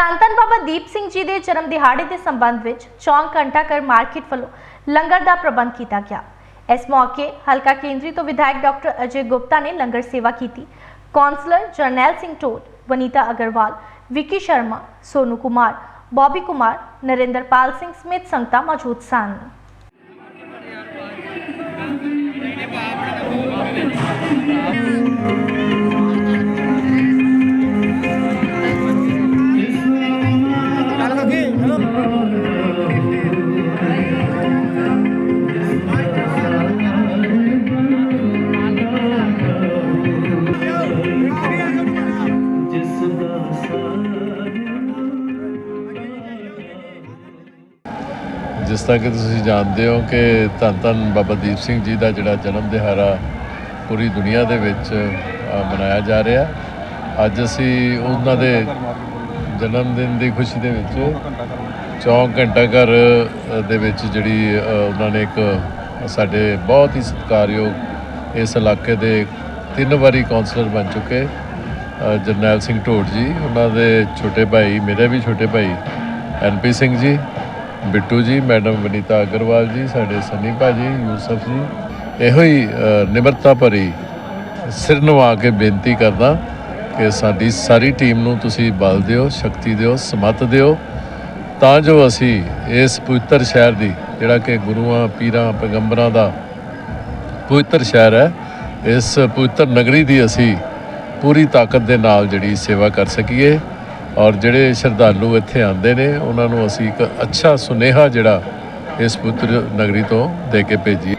ਧੰਨ ਬਾਬਾ ਦੀਪ ਸਿੰਘ ਜੀ ਦੇ ਜਨਮ ਦਿਹਾੜੇ ਦੇ ਸੰਬੰਧ ਵਿੱਚ ਚੌਂਕ ਘੰਟਾ ਕਰ ਮਾਰਕੀਟ ਵੱਲੋਂ ਲੰਗਰ ਦਾ ਪ੍ਰਬੰਧ ਕੀਤਾ ਗਿਆ। ਇਸ ਮੌਕੇ ਹਲਕਾ ਕੇਂਦਰੀ ਤੋਂ ਵਿਧਾਇਕ ਡਾਕਟਰ ਅਜੇ ਗੁਪਤਾ ਨੇ ਲੰਗਰ ਸੇਵਾ ਕੀਤੀ। ਕੌਂਸਲਰ ਜਰਨੈਲ ਸਿੰਘ ਟੋਟ ਵਨੀਤਾ ਅਗਰਵਾਲ, ਵਿੱਕੀ ਸ਼ਰਮਾ, ਸੋਨੂ ਕੁਮਾਰ, ਬੌਬੀ ਕੁਮਾਰ, ਨਰਿੰਦਰਪਾਲ ਸਿੰਘ ਸਮੇਤ ਸੰਗਤਾਂ ਮੌਜੂਦ ਸਨ। ਜਿਸ ਤਰ੍ਹਾਂ ਕਿ ਤੁਸੀਂ ਜਾਣਦੇ ਹੋ ਕਿ ਧੰਨ ਧੰਨ ਬਾਬਾ ਦੀਪ ਸਿੰਘ ਜੀ ਦਾ ਜਿਹੜਾ ਜਨਮ ਦਿਹਾੜਾ ਪੂਰੀ ਦੁਨੀਆ ਦੇ ਵਿੱਚ ਮਨਾਇਆ ਜਾ ਰਿਹਾ। ਅੱਜ ਅਸੀਂ ਉਹਨਾਂ ਦੇ ਜਨਮ ਦਿਨ ਦੀ ਖੁਸ਼ੀ ਦੇ ਵਿੱਚ ਚੌਂਕ ਘੰਟਾ ਘਰ ਦੇ ਵਿੱਚ ਜਿਹੜੀ ਉਹਨਾਂ ਨੇ ਇੱਕ ਸਾਡੇ ਬਹੁਤ ਹੀ ਸਤਿਕਾਰਯੋਗ ਇਸ ਇਲਾਕੇ ਦੇ ਤਿੰਨ ਵਾਰੀ ਕਾਉਂਸਲਰ ਬਣ ਚੁੱਕੇ ਜਰਨੈਲ ਸਿੰਘ ਢੋਟ ਜੀ, ਉਹਨਾਂ ਦੇ ਛੋਟੇ ਭਾਈ, ਮੇਰੇ ਵੀ ਛੋਟੇ ਭਾਈ ਐਨਪੀ ਸਿੰਘ ਜੀ ਬਿੱਟੂ ਜੀ, ਮੈਡਮ ਵਨੀਤਾ ਅਗਰਵਾਲ ਜੀ, ਸਾਡੇ ਸੰਨੀ ਭਾਜੀ, ਯੂਸਫ ਜੀ। ਇਹੋ ਹੀ ਨਿਮਰਤਾ ਭਰੀ ਸਿਰ ਨਵਾ ਕੇ ਬੇਨਤੀ ਕਰਦਾ ਕਿ ਸਾਡੀ ਸਾਰੀ ਟੀਮ ਨੂੰ ਤੁਸੀਂ ਬਲ ਦਿਓ, ਸ਼ਕਤੀ ਦਿਓ, ਸਮਤ ਦਿਓ। ਤਾਂ ਜੋ ਅਸੀਂ ਇਸ ਪਵਿੱਤਰ ਸ਼ਹਿਰ ਦੀ, ਜਿਹੜਾ ਕਿ ਗੁਰੂਆਂ, ਪੀਰਾਂ, ਪੈਗੰਬਰਾਂ ਦਾ ਪਵਿੱਤਰ ਸ਼ਹਿਰ ਹੈ, ਇਸ ਪਵਿੱਤਰ ਨਗਰੀ ਦੀ ਅਸੀਂ ਪੂਰੀ ਤਾਕਤ ਦੇ ਨਾਲ ਜਿਹੜੀ ਸੇਵਾ ਕਰ ਸਕੀਏ। ਔਰ ਜਿਹੜੇ ਸ਼ਰਧਾਲੂ ਇੱਥੇ ਆਉਂਦੇ ਨੇ, ਉਹਨਾਂ ਨੂੰ ਅਸੀਂ ਇੱਕ ਅੱਛਾ ਸੁਨੇਹਾ ਜਿਹੜਾ ਇਸ ਪੁੱਤਰ ਨਗਰੀ ਤੋਂ ਦੇ ਕੇ ਭੇਜੀਏ।